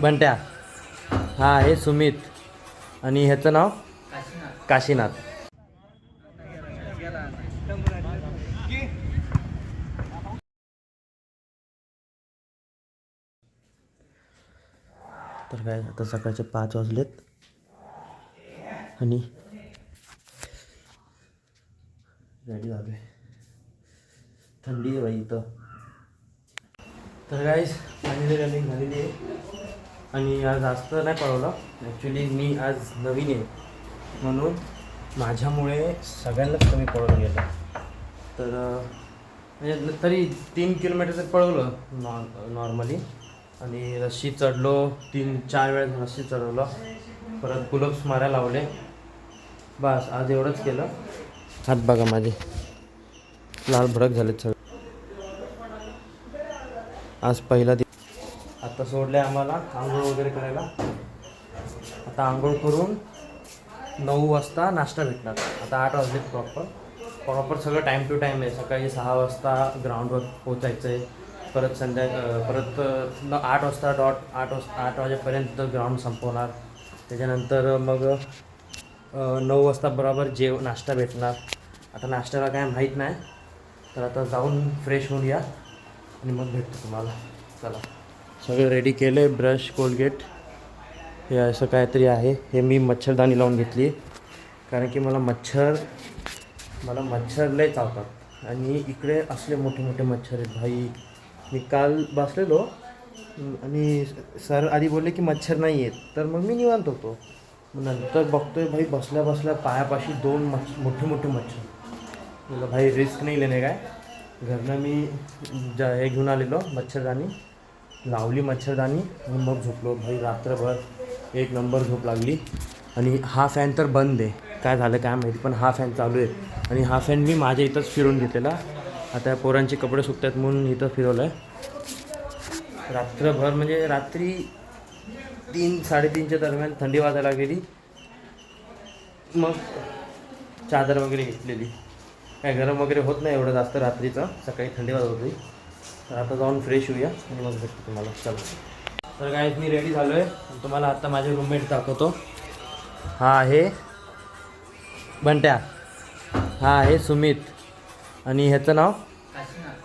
बंट्या. हा आहे सुमित. आणि ह्याचं नाव? काशीनाथ. तर काय आता सकाळचे पाच वाजलेत. आणि रेडी झालो थंडी आहे बाई इथं. तर गाईज फायनली रनिंग झालेली आहे. आणि आज जास्त नाही पळवलं. ॲक्च्युली मी आज नवीन आहे. म्हणून माझ्यामुळे सगळ्यांनाच कमी पळवून गेलं. तर म्हणजे तरी तीन किलोमीटर तर पळवलं नॉ नॉर्मली. आणि रस्सी चढलो तीन चार वेळेस रस्सी चढवलं. परत पुलप्स मारायला लावले. बस आज एवढंच केलं. हात बघा माझे. लाल भडक झालेत सगळे. आज पहिला आत्ता सोडलं आहे आम्हाला आंघोळ वगैरे करायला. आता आंघोळ करून नऊ वाजता नाश्ता भेटणार. आता आठ वाजले प्रॉपर प्रॉपर सगळं टाईम टू टाईम आहे. सकाळी सहा वाजता ग्राउंडवर पोचायचं आहे परत संध्या परत न आठ वाजता डॉट आठ वाजता आठ वाजेपर्यंत ग्राउंड संपवणार. त्याच्यानंतर मग नऊ वाजता बरोबर जेव नाश्ता भेटणार. आता नाश्त्याला काय माहीत नाही. तर आता जाऊन फ्रेश होऊन या. आणि मग भेटतो तुम्हाला. चला. सगळं रेडी केलं आहे ब्रश कोलगेट हे असं काहीतरी आहे. हे मी मच्छरदाणी लावून घेतली. कारण की मला मच्छर मला मच्छर लय चावतात. आणि इकडे असले मोठे मोठे मच्छर आहेत भाई. मी काल बसलेलो आणि सर आधी बोलले की मच्छर नाही आहेत तर मग मी निवांत होतो. मग नंतर बघतोय भाई बसल्या बसल्या पायापाशी दोन मच्छ मोठे मोठे मच्छर. मला भाई रिस्क नाही लेणे काय? घरनं मी ज हे घेऊन आलेलो मच्छरदाणी. लावली मच्छरदाणी मग झोपलो. भाई रात्रभर एक नंबर झोप लागली. आणि हा फॅन तर बंद आहे. काय झालं काय माहिती पण हा फॅन चालू आहे. आणि हा फॅन मी माझ्या इथंच फिरून घेतलेला. आता या पोरांचे कपडे सुकतात म्हणून इथं फिरवलं आहे रात्रभर म्हणजे रात्री तीन साडेतीनच्या दरम्यान थंडी वाजायला गेली मग चादर वगैरे घेतलेली. काय गरम वगैरे होत नाही एवढं जास्त रात्रीचं. सकाळी थंडी वाजत होती. तर आता जाऊन फ्रेश होऊया आणि मग भेटतो तुम्हाला. चला. तर काय मी रेडी झालो आहे तुम्हाला आता माझे रूममेट दाखवतो. हा आहे बंट्या. हा आहे सुमित. आणि ह्याचं नाव?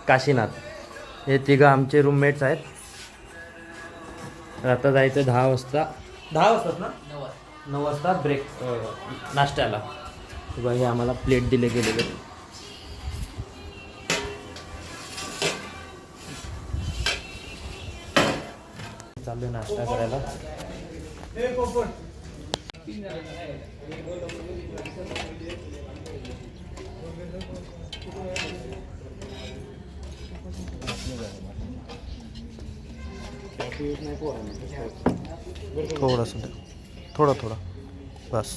काशीनाथ. हे तिघं आमचे रूममेट्स आहेत. तर आता जायचं दहा वाजता. दहा वाजतात ना? नऊ वाजता. ब्रेक नाश्त्याला. बघा हे आम्हाला प्लेट दिले गेलेले. चालू आहे नाश्ता करायला. थोडंसं थोडं थोडं. बस.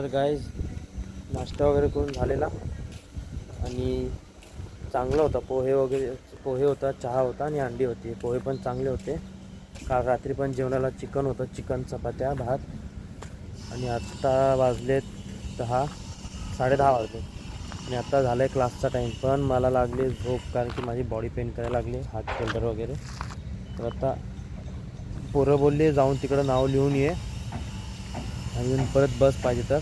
तर गाईज नाश्ता वगैरे करून झालेला. आणि चांगला होता. पोहे वगैरे पोहे होता चहा होता आणि अंडी होती. पोहे पण चांगले होते. काल रात्री पण जेवणाला चिकन होतं. चिकन चपात्या भात. आणि आत्ता वाजलेत दहा साडे दहा वाजले. आणि आत्ता झालं आहे क्लासचा टाईम पण मला लागले झोप कारण की माझी बॉडी पेन करायला लागली हात शोल्डर वगैरे. तर आता पोरं बोलले जाऊन तिकडं नाव लिहून ये. अजून परत बस पाहिजे तर.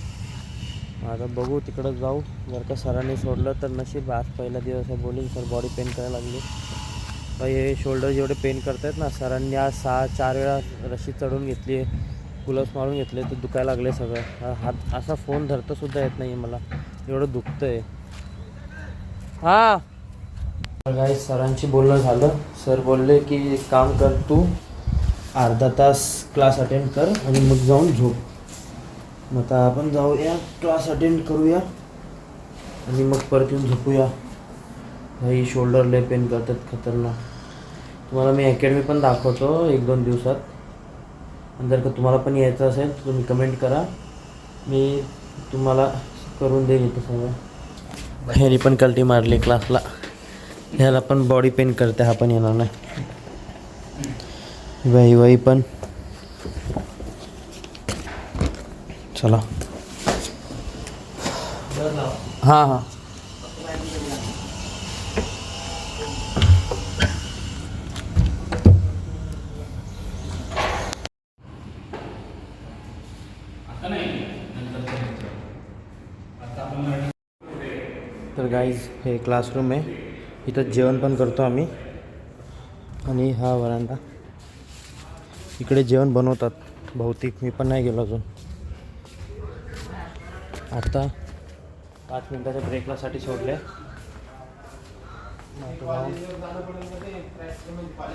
आता बघू तिकडं जाऊ. जर का सरांनी सोडलं तर नशीब आज पहिला दिवस आहे बोलून सर बॉडी पेन करायला लागली. हे शोल्डर जेवढे पेन करतायत ना सरांनी आज सहा चार वेळा रशी चढून घेतली आहे. गुलाब्स मारून घेतले तर दुखायला लागले सगळं. हात असा फोन धरतासुद्धा येत नाही मला. एवढं दुखतं आहे हां काय सरांशी बोलणं झालं. सर बोलले की एक काम कर तू अर्धा तास क्लास अटेंड कर आणि मग जाऊन झोप. मग आता आपण जाऊया क्लास अटेंड करूया आणि मग परत येऊन झोपूया. भाई शोल्डर लय पेन करतात खतरनाक. तुम्हाला मी अकॅडमी पण दाखवतो एक दोन दिवसात. आणि जर का तुम्हाला पण यायचं असेल तर तुम्ही कमेंट करा. मी तुम्हाला करून देईन इथं सगळं. ह्यानी पण कल्टी मारली क्लासला ह्याला पण बॉडी पेन करते हा पण येणार नाही. वही वही पण. चला. हां हां. तर गाईज हे क्लासरूम आहे. इथं जेवण पण करतो आम्ही. आणि हा वरांडा. इकडे जेवण बनवतात. बहुतेक मी पण नाही गेलो अजून. आता पाच मिनटाच्या ब्रेकलासाठी सोडले.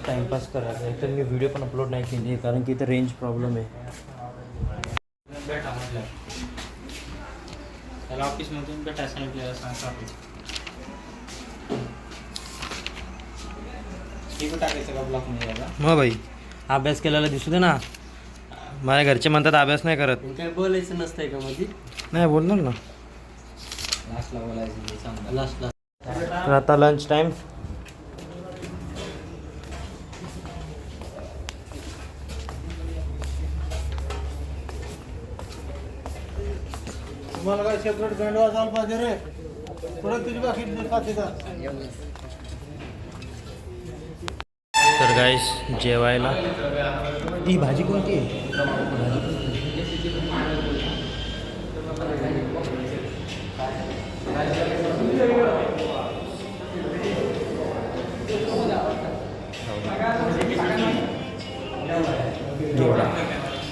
टाईमपास करायचा. आहे तर मी व्हिडिओ पण अपलोड नाही केली कारण की इथं रेंज प्रॉब्लेम आहे. त्याला ऑफिसमधून सांगितलेलं सांगतो ऑफिस हे पण टाकायचं का ब्लॉकमध्ये याला मग भाई अभ्यास केलेला दिसू दे ना. माझ्या घरचे म्हणतात अभ्यास नाही करत. काय बोलायचं नसतंय का मध्ये नाही बोलणार ना. तर आता लंच टाईम तुम्हाला काय सेपरेट बँड वाजायला पाहिजे रे? परत तुझी बाकी तर गाईस जेवायला. ही भाजी कोणती आहे?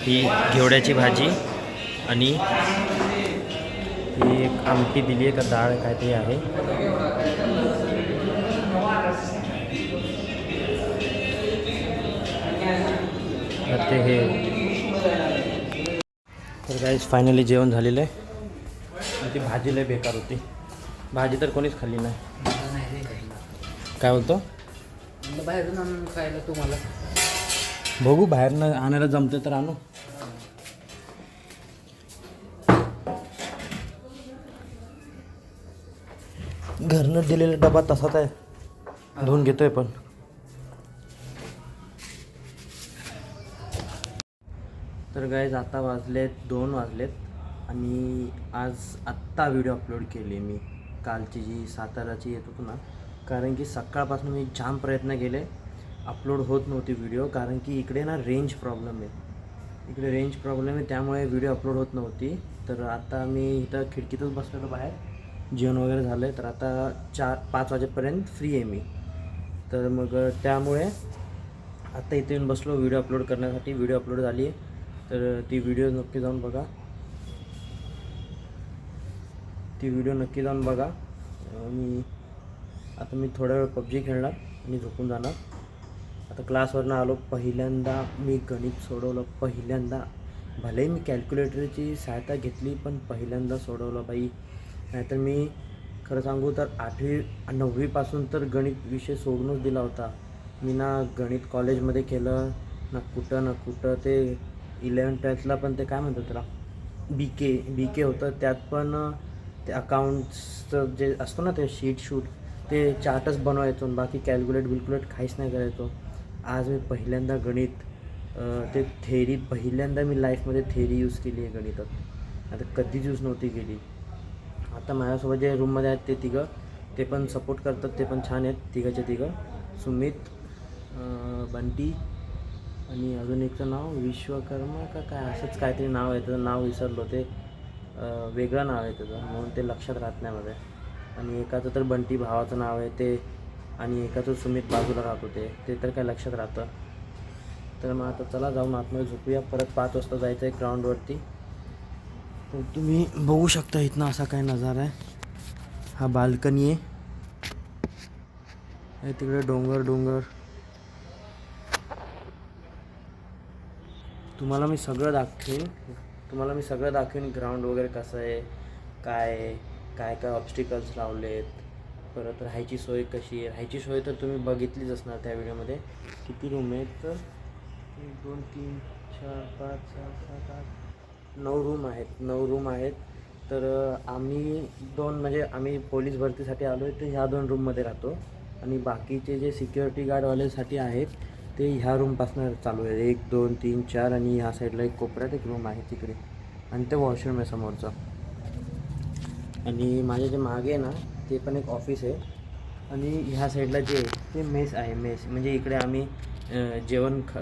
ही घेवड्याची भाजी आणि ही एक आमटी दिली आहे का डाळ काय ते आहे. तर ते हे. तर गाईज फायनली जेवण झालेलं आहे. आणि ती भाजी लय बेकार होती. भाजी तर कोणीच खाल्ली नाही. काय बोलतो? बाहेरून आणून खायला तुम्हाला. बघू बाहेरनं आणायला जमते तर आणू. घरनं दिलेला डबा तसाच आहे. धुवून घेतोय पण. तर गायज आता वाजलेत दोन वाजलेत. आणि आज आत्ता व्हिडिओ अपलोड केली मी. कालची जी साताराची येत होतो ना कारण की सकाळपासून मी जाम प्रयत्न केले. अपलोड होत नव्हती व्हिडिओ कारण की इकडे ना रेंज प्रॉब्लेम आहे. इकडे रेंज प्रॉब्लेम आहे त्यामुळे व्हिडिओ अपलोड होत नव्हती. तर आता मी इथं खिडकीतच बसलेलो बाहेर. जेवण वगैरे झालं आहे तर आता चार पाच वाजेपर्यंत फ्री आहे मी. तर मग त्यामुळे आता इथे येऊन बसलो व्हिडिओ अपलोड करण्यासाठी. व्हिडिओ अपलोड झाली आहे तर ती व्हिडिओ नक्की जाऊन बघा. ती व्हिडिओ नक्की जाऊन बघा. मी आता मी थोडा वेळ पबजी खेळणार आणि झोपून जाणार. आता क्लासवरनं आलो पहिल्यांदा मी गणित सोडवलं पहिल्यांदा भलेही मी कॅल्क्युलेटरची सहायता घेतली पण पहिल्यांदा सोडवलं बाई. नाहीतर मी खरं सांगू तर आठवी नववीपासून तर गणित विषय सोडूनच दिला होता. मी ना गणित कॉलेजमध्ये केलं ना कुठं ना कुठं ते इलेवन ट्वेल्थला पण ते काय म्हणतात त्याला? बी के बी के होतं. त्यात पण ते अकाउंट्सचं जे असतं ना ते शीट शूट ते चार्टच बनवायचो बाकी कॅल्क्युलेट बिल्क्युलेट काहीच नाही करायचो. आज मी पहिल्यांदा गणित ते थेरी पहिल्यांदा मी लाईफमध्ये थेरी यूज केली आहे गणितात. आता कधीच यूज नव्हती केली. आता माझ्यासोबत जे रूममध्ये आहेत ते तिघं ते पण सपोर्ट करतात ते पण छान आहेत तिघाचे तिघं. सुमित बंटी आणि अजून एकचं नाव विश्वकर्मा का काय असंच काहीतरी नाव आहे त्याचं नाव विसरलो ते. वेगळं नाव आहे त्याचं म्हणून ते लक्षात राहत नाही माझ्या. आणि एकाचं तर बंटी भावाचं नाव आहे ते आणि एकाचं सुमित बाजूला राहत होते. ते तर काय लक्षात राहतं. तर मग आता चला जाऊन आतमध्ये झोपूया. परत पाच वाजता जायचं आहे ग्राउंडवरती तर तुम्ही बघू शकता इथनं असा काय नजारा आहे. हा बाल्कनी आहे. तिकडे डोंगर डोंगर. तुम्हाला मी सगळं दाखवेन. तुम्हाला मी सगळं दाखवेन ग्राउंड वगैरे कसं आहे काय आहे, काय काय ऑब्स्टिकल्स लावलेत. परत राहायची सोय कशी आहे? राहायची सोय तर तुम्ही बघितलीच असणार त्या व्हिडिओमध्ये. किती रूम आहेत? तर एक दोन तीन चार पाच सहा सात आठ नऊ रूम आहेत. नऊ रूम आहेत. तर आम्ही दोन म्हणजे आम्ही पोलीस भरतीसाठी आलो आहे तर ह्या दोन रूममध्ये राहतो. आणि बाकीचे जे सिक्युरिटी गार्डवाल्यासाठी आहेत ते ह्या रूमपासून चालू आहे एक दोन तीन चार आणि ह्या साईडला एक कोपऱ्यात एक रूम आहे तिकडे. आणि ते वॉशरूम आहे समोरचं. आणि माझ्या जे मागे आहे ना ते पण एक ऑफिस आहे. आणि ह्या साईडला जे आहे ते मेस आहे मेस. म्हणजे इकडे आम्ही जेवण ख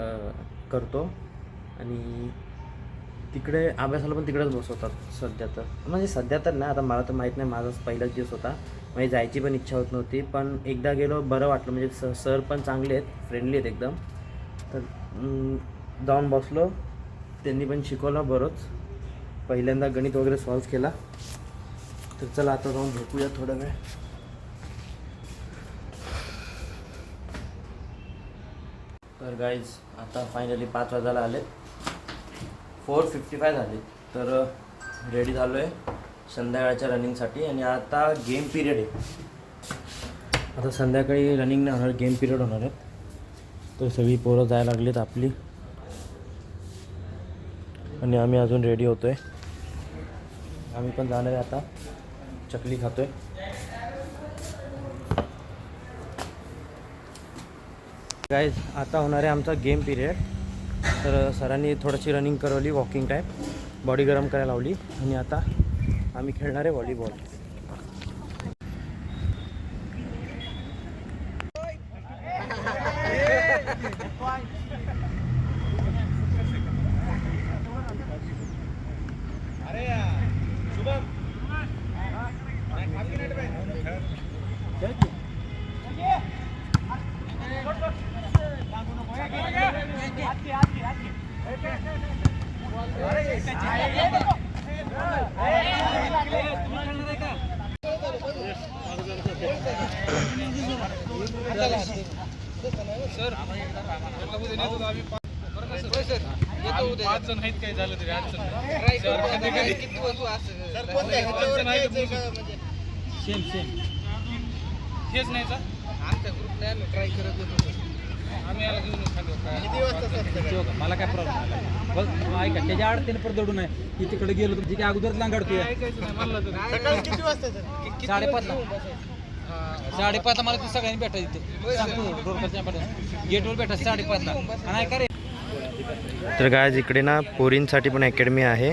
करतो. आणि तिकडे अभ्यासाला पण तिकडेच बसवतात सध्या तर. म्हणजे सध्या तर नाही आता मला तर माहीत नाही माझाच पहिलाच दिवस होता. म्हणजे जायची पण इच्छा होत नव्हती पण एकदा गेलो बरं वाटलं. म्हणजे स सर पण चांगले आहेत फ्रेंडली आहेत एकदम. तर जाऊन बसलो. त्यांनी पण शिकवलं बरंच. पहिल्यांदा गणित वगैरे सॉल्व केला. तर चला आता जाऊन झोपूया थोडा वेळ. तर गाईज आता फायनली पाच वाजायला आले फोर फिफ्टी फाय झाले. तर रेडी झालो आहे संध्याकाळच्या रनिंगसाठी आणि आता गेम पिरियड आहे. आता संध्याकाळी रनिंग नाही होणार गेम पिरियड होणार आहे. तर सगळी पोरं जायला लागलीत आपली. आणि आम्ही अजून रेडी होतो आहे आम्ही पण जाणार आहे आता. चकली खातोय. गाईज आता होणार आहे आमचा गेम पिरियड तर सरांनी थोडीशी रनिंग करवली वॉकिंग टाईप बॉडी गरम करायला लावली. आणि आता आम्ही खेळणार आहे व्हॉलीबॉल पाच आहेत काय झालं तरी अडचण नाही. सर आहे तर बोलू. सेम सेम हेच नाही का आम्ही याला घेऊन खातो काय मला काय प्रॉब्लेम बघ ऐका त्याच्या अडचणी परत दडू नये. की तिकडे गेलो तर तिथे अगोदरच लांगाडतोय ऐकायचं नाही म्हणलं तर सकाळी किती वाजता सर साडेपाचला. साडेपाचला मला ते सगळ्यांनी भेटायचं इथे सांगतो गेटवर भेटायचं साडेपाचला. आणि ऐका रे. तर गायज इकडे ना पोरींसाठी पण अकॅडमी आहे.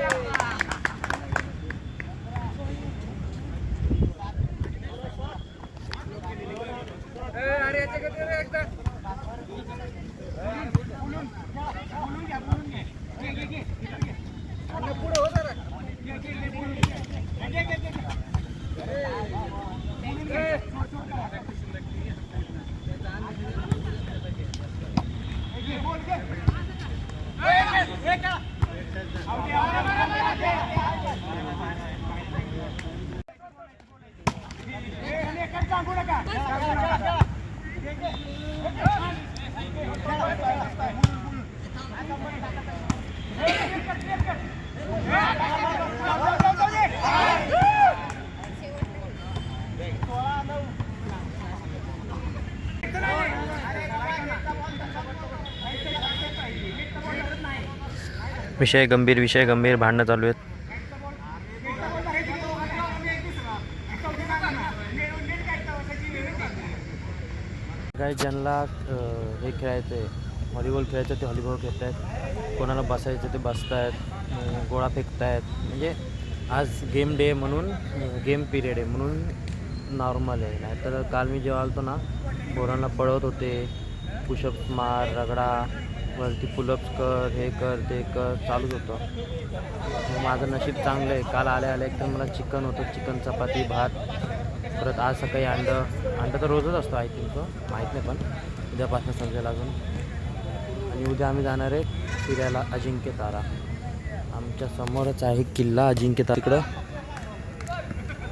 विषय गंभीर विषय गंभीर भांडणं चालू आहेत. काय ज्यांना हे खेळायचं आहे व्हॉलीबॉल खेळायचं ते व्हॉलीबॉल खेळत आहेत. कोणाला बसायचं ते बसत आहेत गोळा फेकत आहेत म्हणजे आज गेम डे म्हणून गेम पिरियड आहे म्हणून नॉर्मल आहे. नाहीतर काल मी जेव्हा आलतो ना पोरांना पळवत होते पुशअप मार रगडा वरती पुलअप्स कर हे कर ते कर चालूच होतं. माझं नशीब चांगलं आहे. काल आल्या आल्या एकदम मला चिकन होतं. चिकन चपाती भात. परत आज सकाळी अंडं. अंडं तर रोजच असतो आय थिंक तो माहीत नाही पण. उद्यापासून समजेल अजून. आणि उद्या आम्ही जाणार आहे फिरायला अजिंक्य तारा. आमच्या समोरच आहे किल्ला अजिंक्य तारा. इकडं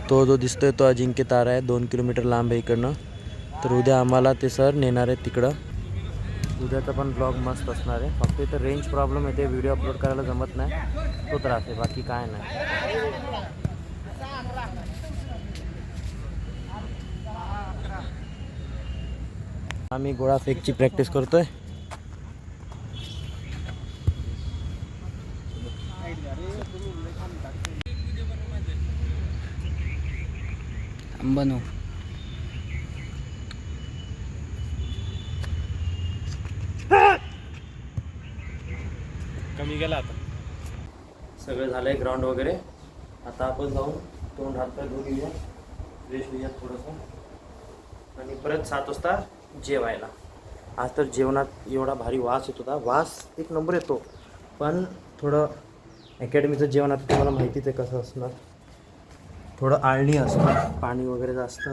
तो जो दिसतोय तो अजिंक्य तारा आहे. दोन किलोमीटर लांब आहे इकडनं. तर उद्या आम्हाला ते सर नेणार आहेत तिकडं. उद्याचा पण ब्लॉग मस्त असणार आहे. फक्त इथं रेंज प्रॉब्लेम येते व्हिडिओ अपलोड करायला जमत नाही. तो त्रास आहे बाकी काय नाही. आम्ही गोळा फेकची प्रॅक्टिस करतोय. बनव गेला आता. सगळं झालंय ग्राउंड वगैरे. आता आपण जाऊन तोंड हात पाय धुवून येऊया. फ्रेश होऊया थोडंसं. आणि परत सात वाजता जेवायला. आज तर जेवणात एवढा भारी वास येत होता. वास एक नंबर येतो. पण थोडं अकॅडमीचं जेवण आता तुम्हाला माहितीच आहे कसं असणार. थोडं आळणी असणार पाणी वगैरे जास्त.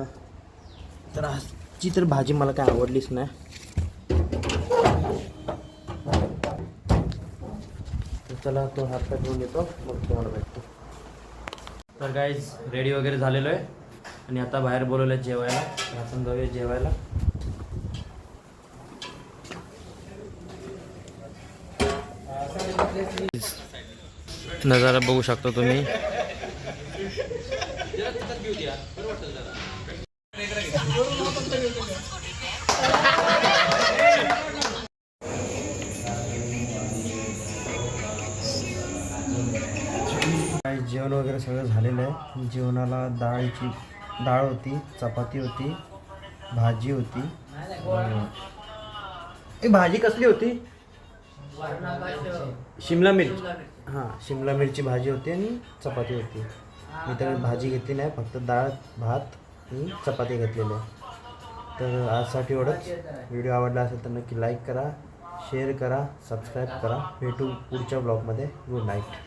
तर आजची तर भाजी मला काय आवडलीच नाही. चला तो हात पाय धुवून येतो मग तुम्हाला भेटतो तर गाईज रेडी वगैरे झालेलो आहे. आणि आता बाहेर बोलवलं जेवायला. तर आपण जाऊया जेवायला. नजारा बघू शकता तुम्ही. जेवण वगैरे सगळं झालेलं आहे. जेवणाला डाळीची डाळ होती चपाती होती भाजी होती. ए भाजी कसली होती? शिमला मिर्च. हां शिमला मिरची भाजी होती आणि चपाती होती. मी तर भाजी घेतली नाही फक्त डाळ भात आणि चपाती घेतलेली आहे. तर आजसाठी एवढंच. व्हिडिओ आवडला असेल तर नक्की लाईक करा शेअर करा सबस्क्राईब करा. भेटू पुढच्या ब्लॉगमध्ये. Good night.